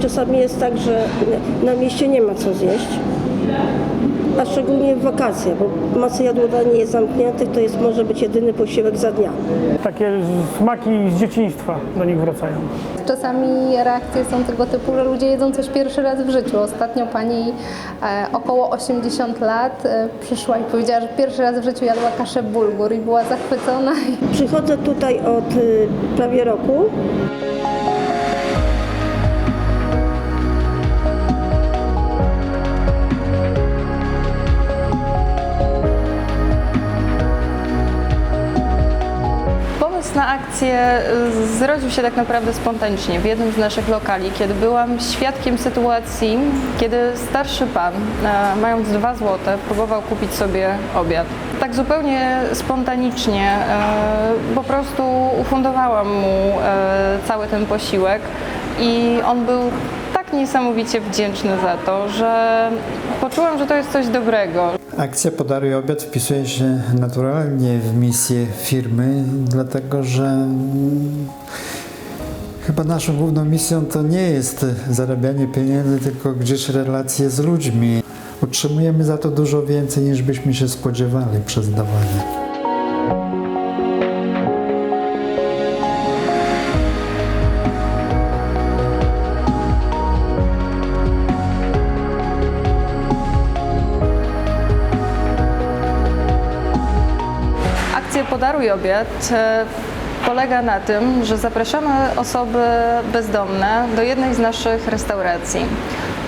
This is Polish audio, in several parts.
czasami jest tak, że na mieście nie ma co zjeść, a szczególnie w wakacje, bo masy jadłodajni jest zamkniętych, to jest może być jedyny posiłek za dnia. Takie smaki z dzieciństwa do nich wracają. Czasami reakcje są tego typu, że ludzie jedzą coś pierwszy raz w życiu. Ostatnio pani e, około 80 lat e, przyszła i powiedziała, że pierwszy raz w życiu jadła kaszę bulgur i była zachwycona. Przychodzę tutaj od y, prawie roku. Akcję y, zrodził się tak naprawdę spontanicznie w jednym z naszych lokali, kiedy byłam świadkiem sytuacji, kiedy starszy pan, e, mając dwa złote, próbował kupić sobie obiad. Tak zupełnie spontanicznie e, po prostu ufundowałam mu e, cały ten posiłek i on był tak niesamowicie wdzięczny za to, że poczułam, że to jest coś dobrego, Akcja Podaruj Obiad wpisuje się naturalnie w misję firmy, dlatego że mm, chyba naszą główną misją to nie jest zarabianie pieniędzy, tylko gdzieś relacje z ludźmi. Utrzymujemy za to dużo więcej niż byśmy się spodziewali przez dawanie. Podaruj Obiad e, polega na tym, że zapraszamy osoby bezdomne do jednej z naszych restauracji.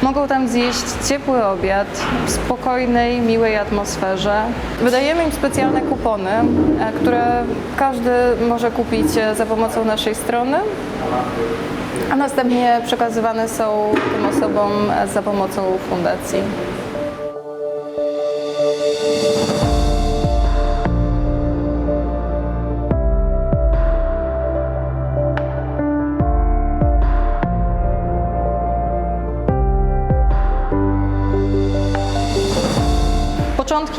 Mogą tam zjeść ciepły obiad w spokojnej, miłej atmosferze. Wydajemy im specjalne kupony, e, które każdy może kupić e, za pomocą naszej strony, a następnie przekazywane są tym osobom za pomocą fundacji.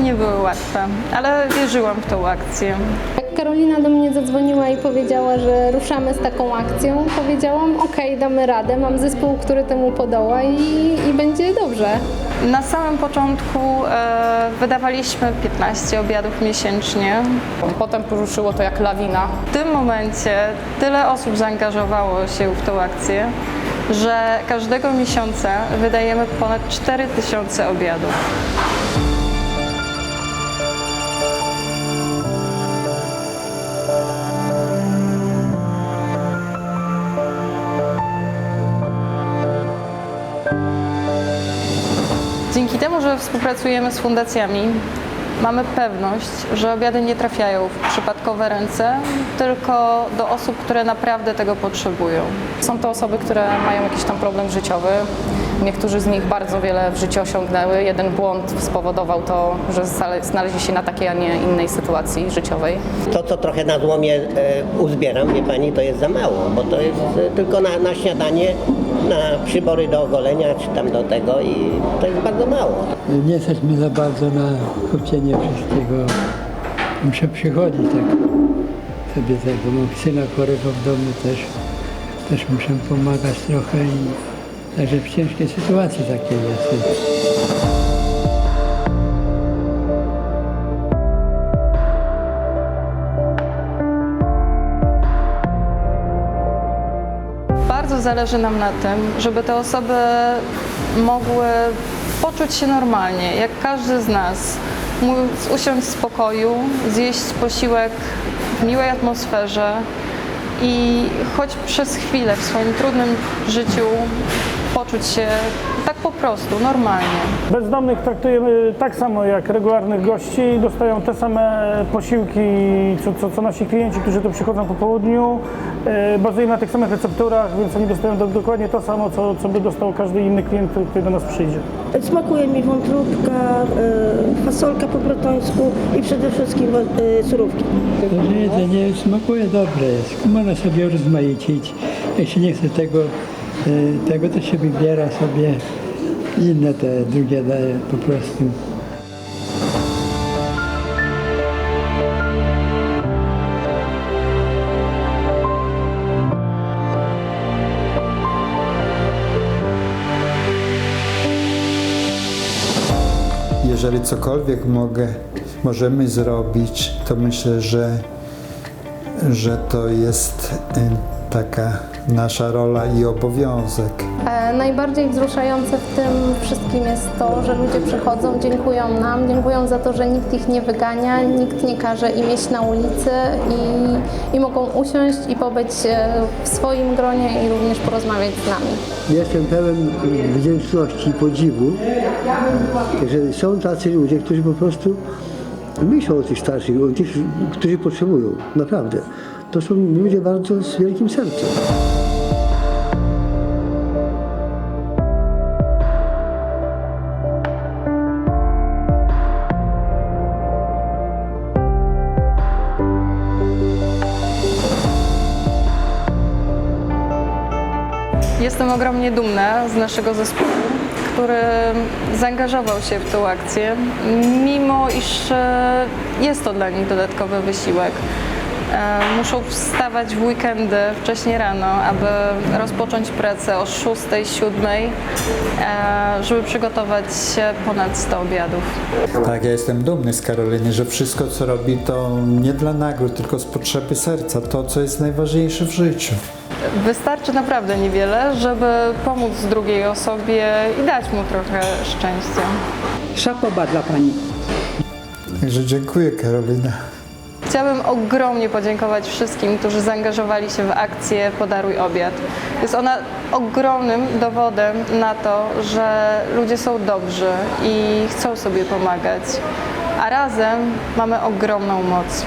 Nie były łatwe, ale wierzyłam w tą akcję. Jak Karolina do mnie zadzwoniła i powiedziała, że ruszamy z taką akcją, powiedziałam, okej, damy radę, mam zespół, który temu podoła i, i będzie dobrze. Na samym początku e, wydawaliśmy 15 obiadów miesięcznie. Potem poruszyło to jak lawina. W tym momencie tyle osób zaangażowało się w tą akcję, że każdego miesiąca wydajemy ponad 4000 obiadów. Że współpracujemy z fundacjami, mamy pewność, że obiady nie trafiają w przypadkowe ręce, tylko do osób, które naprawdę tego potrzebują. Są to osoby, które mają jakiś tam problem życiowy. Niektórzy z nich bardzo wiele w życiu osiągnęły. Jeden błąd spowodował to, że znaleźli się na takiej, a nie innej sytuacji życiowej. To, co trochę na złomie e, uzbieram, wie pani, to jest za mało, bo to jest e, tylko na, na śniadanie, na przybory do ogolenia, czy tam do tego i to jest bardzo mało. Nie stać mi za bardzo na kupienie wszystkiego. Muszę przychodzić tak sobie tego. Mam syna chorego w domu też. Też muszę pomagać trochę i także w ciężkiej sytuacji takiej jest. Bardzo zależy nam na tym, żeby te osoby mogły poczuć się normalnie, jak każdy z nas. Móc usiąść w spokoju, zjeść posiłek w miłej atmosferze i choć przez chwilę w swoim trudnym życiu poczuć się tak po prostu, normalnie. Bezdomnych traktujemy tak samo jak regularnych gości, dostają te same posiłki co, co, co nasi klienci, którzy tu przychodzą po południu. E, Bazują na tych samych recepturach, więc oni dostają do, dokładnie to samo, co, co by dostał każdy inny klient, który do nas przyjdzie. Smakuje mi wątróbka, y, fasolka po bretońsku i przede wszystkim y, surówki. Jedzenie smakuje dobre jest. Można sobie rozmaicić. Się nie chce tego, Y, tego to się wybiera sobie inne te drugie daje po prostu. Jeżeli cokolwiek mogę, możemy zrobić, to myślę, że, że to jest y, taka nasza rola i obowiązek. E, Najbardziej wzruszające w tym wszystkim jest to, że ludzie przychodzą, dziękują nam, dziękują za to, że nikt ich nie wygania, nikt nie każe im iść na ulicy i, i mogą usiąść i pobyć e, w swoim gronie i również porozmawiać z nami. Jestem pełen wdzięczności i podziwu, że są tacy ludzie, którzy po prostu myślą o tych starszych, o tych, którzy potrzebują. Naprawdę. To są ludzie bardzo z wielkim sercem. Jestem ogromnie dumna z naszego zespołu, który zaangażował się w tę akcję, mimo iż e, jest to dla nich dodatkowy wysiłek. E, Muszą wstawać w weekendy wcześnie rano, aby rozpocząć pracę o 6, 7, e, żeby przygotować ponad 100 obiadów. Tak, ja jestem dumny z Karoliny, że wszystko co robi to nie dla nagród, tylko z potrzeby serca, to co jest najważniejsze w życiu. Wystarczy naprawdę niewiele, żeby pomóc drugiej osobie i dać mu trochę szczęścia. Szapoba dla Pani. Także dziękuję Karolina. Chciałabym ogromnie podziękować wszystkim, którzy zaangażowali się w akcję Podaruj Obiad. Jest ona ogromnym dowodem na to, że ludzie są dobrzy i chcą sobie pomagać, a razem mamy ogromną moc.